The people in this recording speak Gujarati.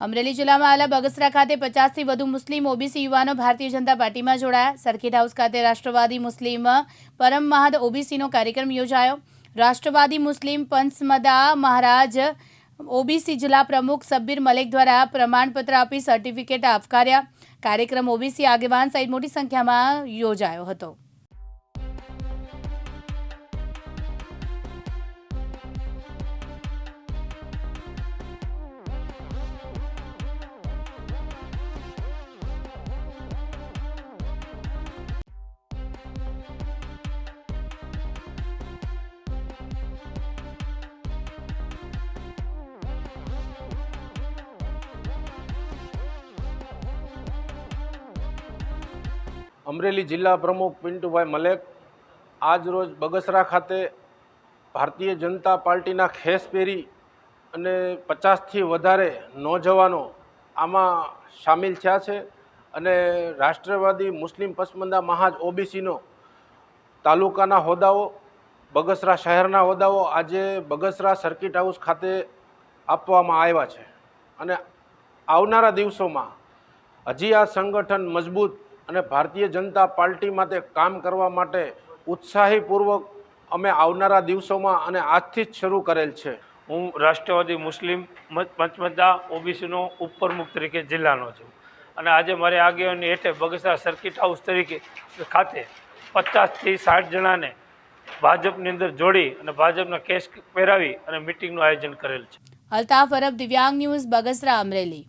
અમરેલી જિલ્લામાં આલા બગસરા ખાતે પચાસથી વધુ મુસ્લિમ ઓબીસી યુવાનો ભારતીય જનતા પાર્ટીમાં જોડાયા. સર્કિટ હાઉસ ખાતે રાષ્ટ્રવાદી મુસ્લિમ પરમ મહાદ ઓબીસીનો કાર્યક્રમ યોજાયો. રાષ્ટ્રવાદી મુસ્લિમ પંચમદા મહારાજ ઓબીસી જિલ્લા પ્રમુખ સબ્બીર મલેક દ્વારા પ્રમાણપત્ર આપી સર્ટિફિકેટ આવકાર્યા. કાર્યક્રમ ઓબીસી આગેવાન સહિત મોટી સંખ્યામાં યોજાયો હતો. અમરેલી જિલ્લા પ્રમુખ પિન્ટુભાઈ મલેક આજ રોજ બગસરા ખાતે ભારતીય જનતા પાર્ટીના ખેસ પહેરી અને પચાસથી વધારે નોજવાનો આમાં સામેલ થયા છે અને રાષ્ટ્રવાદી મુસ્લિમ પસમંદા મહાજ ઓબીસીનો તાલુકાના હોદ્દાઓ, બગસરા શહેરના હોદ્દાઓ આજે બગસરા સર્કિટ હાઉસ ખાતે આપવામાં આવ્યા છે. અને આવનારા દિવસોમાં હજી આ સંગઠન મજબૂત અને ભારતીય જનતા પાર્ટી માટે કામ કરવા માટે ઉત્સાહીપૂર્વક અમે આવનારા દિવસોમાં અને આજથી જ શરૂ કરેલ છે. હું રાષ્ટ્રવાદી મુસ્લિમ મત પંચમદા ઓબીસીનો ઉપપ્રમુખ તરીકે જિલ્લાનો છું. અને આજે મારી આગેવાની હેઠળ બગસરા સર્કિટ હાઉસ તરીકે ખાતે પચાસથી સાઠ જણાને ભાજપની અંદર જોડી અને ભાજપના કેસ પહેરાવી અને મિટિંગનું આયોજન કરેલ છે. અલ્તાફ અરબ દિવ્યાંગ ન્યૂઝ બગસરા અમરેલી.